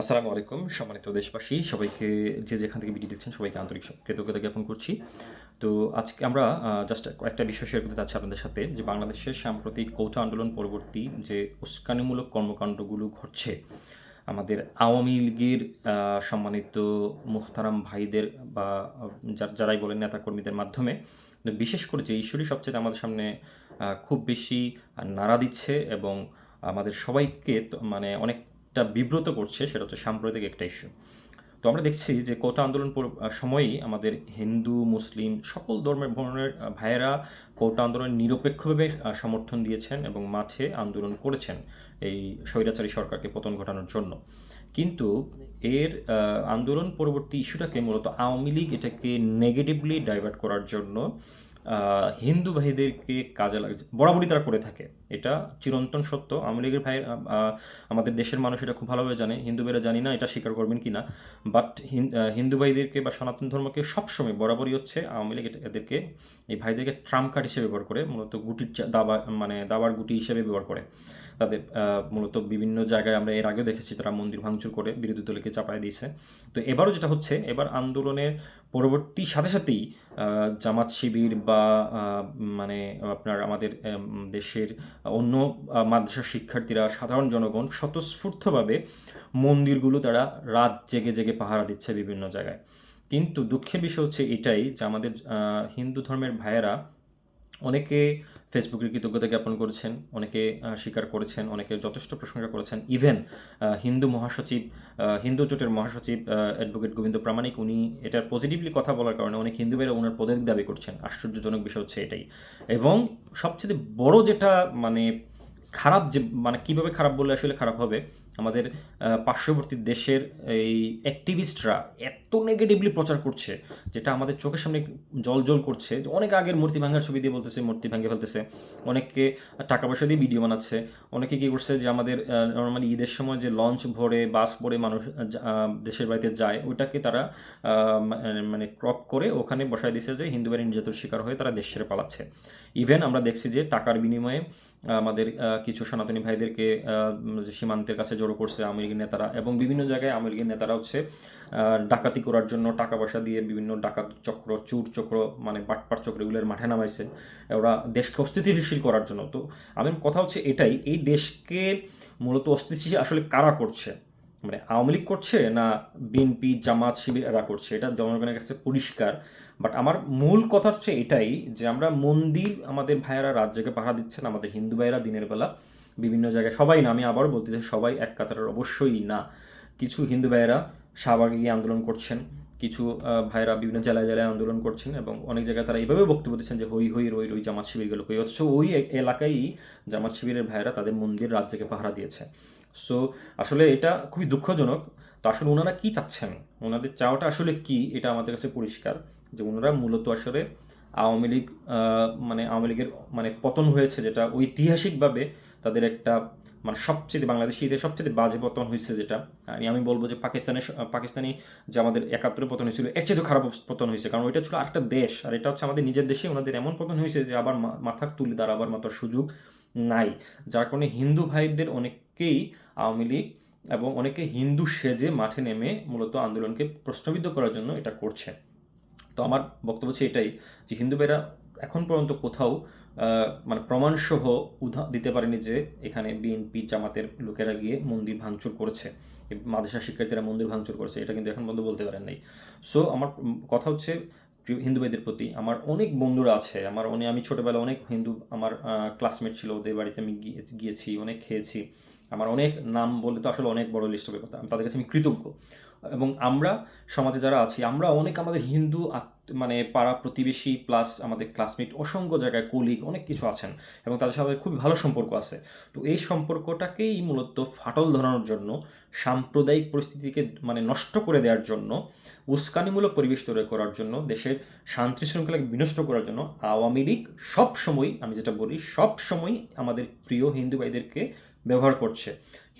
আসসালামু আলাইকুম, সম্মানিত দেশবাসী, সবাইকে যে যেখান থেকে ভিডিও দেখছেন সবাইকে আন্তরিক কৃতজ্ঞতা জ্ঞাপন করছি। তো আজকে আমরা জাস্ট একটা বিষয় শেয়ার করতে চাচ্ছি আপনাদের সাথে, যে বাংলাদেশের সাম্প্রতিক কৌটা আন্দোলন পরবর্তী যে উস্কানিমূলক কর্মকাণ্ডগুলো ঘটছে, আমাদের আওয়ামী লীগের সম্মানিত মুহতারাম ভাইদের বা যারাই বলেন নেতাকর্মীদের মাধ্যমে বিশেষ করে যে ইস্যুটি সবচেয়ে আমাদের সামনে খুব বেশি নাড়া দিচ্ছে এবং আমাদের সবাইকে মানে মানে অনেকটা বিব্রত করছে সেটা হচ্ছে সাম্প্রতিক একটা ইস্যু তো আমরা দেখছি যে কোটা আন্দোলন সময়ই আমাদের হিন্দু মুসলিম সকল ধর্মের আহ, ভাইয়েরা কোটা আন্দোলন নিরপেক্ষভাবে সমর্থন দিয়েছেন এবং মাঠে আন্দোলন করেছেন এই স্বৈরাচারী সরকারকে পতন ঘটানোর জন্য। কিন্তু এর আন্দোলন পরবর্তী ইস্যুটাকে মূলত আওয়ামী লীগ এটাকে নেগেটিভলি ডাইভার্ট করার জন্য হিন্দু ভাইদেরকে কাজে লাগছে বরাবরই তারা করে থাকে। এটা চিরন্তন সত্য। আওয়ামী লীগের ভাই আমাদের দেশের মানুষ এটা খুব ভালোভাবে জানে। হিন্দু ভাইরা জানি না এটা স্বীকার করবেন কি না বাট হিন্দু ভাইদেরকে বা সনাতন ধর্মকে সবসময় বরাবরই হচ্ছে আওয়ামী লীগ এদেরকে, এই ভাইদেরকে ট্রাম্প কার্ড হিসেবে ব্যবহার করে, মূলত গুটির দাবা মানে দাবার গুটি হিসেবে ব্যবহার করে। তাদের মূলত বিভিন্ন জায়গায় আমরা এর আগেও দেখেছি তারা মন্দির ভাঙচুর করে, বিরোধী দলকে চাপায় দিয়েছে। তো এবারও যেটা হচ্ছে, এবার আন্দোলনের পরবর্তী সাথে সাথেই জামাত শিবির বা আহ, মানে আপনার আমাদের দেশের অন্য মাদ্রাসার শিক্ষার্থীরা সাধারণ জনগণ স্বতঃস্ফূর্তভাবে মন্দিরগুলো তারা রাত জেগে জেগে পাহারা দিচ্ছে বিভিন্ন জায়গায়। কিন্তু দুঃখের বিষয় হচ্ছে এটাই যে আমাদের হিন্দু ধর্মের ভাইয়েরা অনেকে ফেসবুকের কৃতজ্ঞতা জ্ঞাপন করেছেন, অনেকে স্বীকার করেছেন, অনেকে যথেষ্ট প্রশংসা করেছেন। ইভেন হিন্দু মহাসচিব হিন্দু জোটের মহাসচিব অ্যাডভোকেট গোবিন্দ প্রামাণিক, উনি এটার পজিটিভলি কথা বলার কারণে অনেক হিন্দু ভাইরা ওনার পদের দাবি করছেন। আশ্চর্যজনক বিষয় হচ্ছে এটাই। এবং সবচেয়ে বড় যেটা মানে খারাপ যে মানে কীভাবে খারাপ বললে আসলে খারাপ হবে আমাদের পার্শ্ববর্তী দেশের এই অ্যাক্টিভিস্টরা এত নেগেটিভলি প্রচার করছে, যেটা আমাদের চোখের সামনে জল জল করছে। অনেক আগের মূর্তি ভাঙার ছবি দিয়ে বলতেছে, মূর্তি ভাঙে ফেলতেছে। অনেকে টাকা পয়সা দিয়ে ভিডিও বানাচ্ছে। অনেকে কী করছে যে আমাদের নর্মালি ঈদের সময় যে লঞ্চ ভরে বাস ভরে মানুষ দেশের বাড়িতে যায়, ওইটাকে তারা মানে ক্রপ করে ওখানে বসায় দিছে যে হিন্দু বাড়ি নির্যাতন শিকার হয়ে তারা দেশ ছেড়ে পালাচ্ছে। ইভেন আমরা দেখছি যে টাকার বিনিময়ে আমাদের কিছু সনাতনী ভাইদেরকে সীমান্তের কাছে জড়ো করছে লীগের নেতারা এবং বিভিন্ন জায়গায় লীগের নেতারা হচ্ছে ডাকাতি করার জন্য টাকা পয়সা দিয়ে বিভিন্ন ডাকাত চক্র, চুর চক্র মানে বাটপাট চক্র এগুলোর মাঠে নামাইছে। ওরা দেশকে অস্থিতিশীল করার জন্য। তো আমি কথা হচ্ছে এটাই, এই দেশকে মূলত অস্থিতিশীল আসলে কারা করছে? মানে আওয়ামী লীগ করছে না বিএনপি, জামাত, শিবির এরা করছে? এটা জনগণের কাছে পরিষ্কার। বাট আমার মূল কথা হচ্ছে এটাই যে আমরা মন্দির আমাদের ভাইয়েরা জেগে পাহারা দিচ্ছেন, আমাদের হিন্দু ভাইয়েরা দিনের বেলা। বিভিন্ন জায়গায়। সবাই না আমি আবারও বলতে চাই সবাই এক কাতারের অবশ্যই না। কিছু হিন্দু ভাইয়েরা শাহবাগে গিয়ে আন্দোলন করছেন কিছু আহ, ভাইয়েরা বিভিন্ন জেলায় জেলায় আন্দোলন করছেন এবং অনেক জায়গায় তারা এইভাবে বক্তব্য দিচ্ছেন যে হই হই রই রই জামাত শিবির গেল কই? অথচ ওই এ- এলাকায় জামাত শিবিরের ভাইয়েরা তাদের মন্দির জেগে পাহারা দিয়েছে। সো আসলে এটা খুবই দুঃখজনক। তো আসলে ওনারা কী চাচ্ছেন? ওনাদের চাওয়াটা আসলে কি? এটা আমাদের কাছে পরিষ্কার যে ওনারা মূলত আসলে আওয়ামী লীগ মানে আওয়ামী লীগের মানে পতন হয়েছে যেটা ঐতিহাসিকভাবে তাদের একটা মানে সবচেয়ে বাংলাদেশি ইতিহাসে সবচেয়ে বাজে পতন হয়েছে যেটা। আমি আমি বলব যে পাকিস্তানের পাকিস্তানি যে আমাদের একাত্তরে পতন হয়েছিল এর চেয়ে খারাপ পতন হয়েছে কারণ ওইটা ছিল আরেকটা দেশ, আর এটা হচ্ছে আমাদের নিজের দেশে ওনাদের এমন পতন হয়েছে যে আবার মাথা তুলে দাঁড়াবার মতো সুযোগ নাই। যার কারণে হিন্দু ভাইদের অনেককেই আওয়ামী লীগ এবং অনেকে হিন্দু সেজে মাঠে নেমে মূলত আন্দোলনকে প্রশ্নবিদ্ধ করার জন্য এটা করছে। তো আমার বক্তব্য হচ্ছে এটাই, যে হিন্দু ভাইরা এখন পর্যন্ত কোথাও মানে প্রমাণসহ উদাহ দিতে পারেনি যে এখানে বিএনপি জামাতের লোকেরা গিয়ে মন্দির ভাঙচুর করেছে, মাদ্রাসা শিক্ষার্থীরা মন্দির ভাঙচুর করেছে, এটা কিন্তু এখন পর্যন্ত বলতে পারেন নাই। সো আমার কথা হচ্ছে হিন্দু ভাইদের প্রতি, আমার অনেক বন্ধুরা আছে, আমার অনেক আমি ছোটোবেলায় অনেক হিন্দু, আমার ক্লাসমেট ছিল, ওদের বাড়িতে আমি গিয়ে- গিয়েছি, অনেক খেয়েছি। আমার অনেক নাম বলে তো আসলে অনেক বড় লিস্ট হবে কথা তাদের কাছে আমি কৃতজ্ঞ। এবং আমরা, সমাজে যারা আছি আমরা অনেক আমাদের হিন্দু মানে পাড়া প্রতিবেশী প্লাস আমাদের ক্লাসমেট অসংখ্য জায়গায় কলিগ অনেক কিছু আছেন এবং তাদের সাথে খুবই ভালো সম্পর্ক আছে। তো এই সম্পর্কটাকেই মূলত ফাটল ধরানোর জন্য, সাম্প্রদায়িক পরিস্থিতিকে মানে নষ্ট করে দেওয়ার জন্য, উস্কানিমূলক পরিবেশ তৈরি করার জন্য, দেশের শান্তি শৃঙ্খলাকে বিনষ্ট করার জন্য আওয়ামী লীগ সব সময় আমি যেটা বলি সব সময় আমাদের প্রিয় হিন্দু ভাইদেরকে ব্যবহার করছে।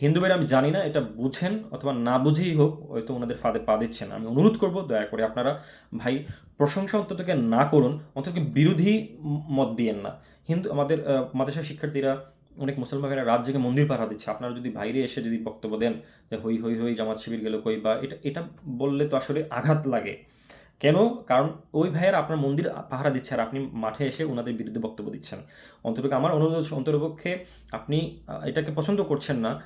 হিন্দু আমি জানি না, এটা বুঝেন অথবা না বুঝেই হোক, হয়তো ওনাদের ফাঁদে পা দিচ্ছেন। আমি অনুরোধ করব, দয়া করে আপনারা ভাই প্রশংসা অন্ততকে না করুন অন্তত বিরোধী মত দিয়েন না। হিন্দু, আমাদের মাদ্রাসা শিক্ষার্থীরা, অনেক মুসলমান ভাইরা রাত জেগে মন্দির পাহারা দিচ্ছে। আপনারা যদি বাইরে এসে যদি বক্তব্য দেন যে, হই হই হই, জামাত শিবির গেল কই? বা এটা এটা বললে তো আসলে আঘাত লাগে। কেন? কারণ ওই ভাইয়েরা আপনার মন্দির পাহারা দিচ্ছে আর আপনি মাঠে এসে ওনাদের বিরুদ্ধে বক্তব্য দিচ্ছেন। অন্তপক্ষে আমার অনুরোধ অন্তরপক্ষে আপনি এটাকে পছন্দ করছেন না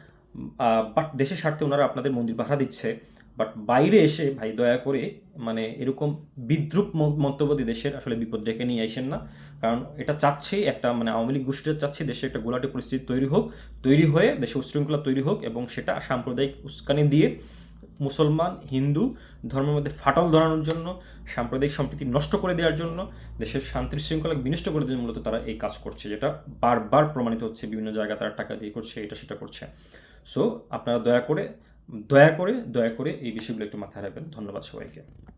বাট দেশের স্বার্থে ওনারা আপনাদের মন্দির পাহারা দিচ্ছে। বাট বাইরে এসে ভাই দয়া করে মানে এরকম বিদ্রুপ ম- মন্তব্য দিয়ে দেশের আসলে বিপদ ডেকে নিয়ে আসেন না। কারণ এটা চাচ্ছে একটা মানে আওয়ামী লীগ গোষ্ঠীটা চাচ্ছে দেশে একটা গোলাটে পরিস্থিতি তৈরি হোক, তৈরি হয়ে দেশে উশৃঙ্খলা তৈরি হোক এবং সেটা সাম্প্রদায়িক উস্কানি দিয়ে মুসলমান, হিন্দু ধর্মের মধ্যে ফাটল ধরানোর জন্য, সাম্প্রদায়িক সম্প্রীতি নষ্ট করে দেওয়ার জন্য, দেশের শান্তি শৃঙ্খলা বিনষ্ট করে দেওয়ার মূলত তারা এই কাজ করছে, যেটা বারবার প্রমাণিত হচ্ছে, বিভিন্ন জায়গায় তারা টাকা দিয়ে করছে, এটা সেটা করছে। সো আপনারা দয়া করে দয়া করে দয়া করে এই বিষয়গুলো একটু মাথায় রাখবেন। ধন্যবাদ সবাইকে।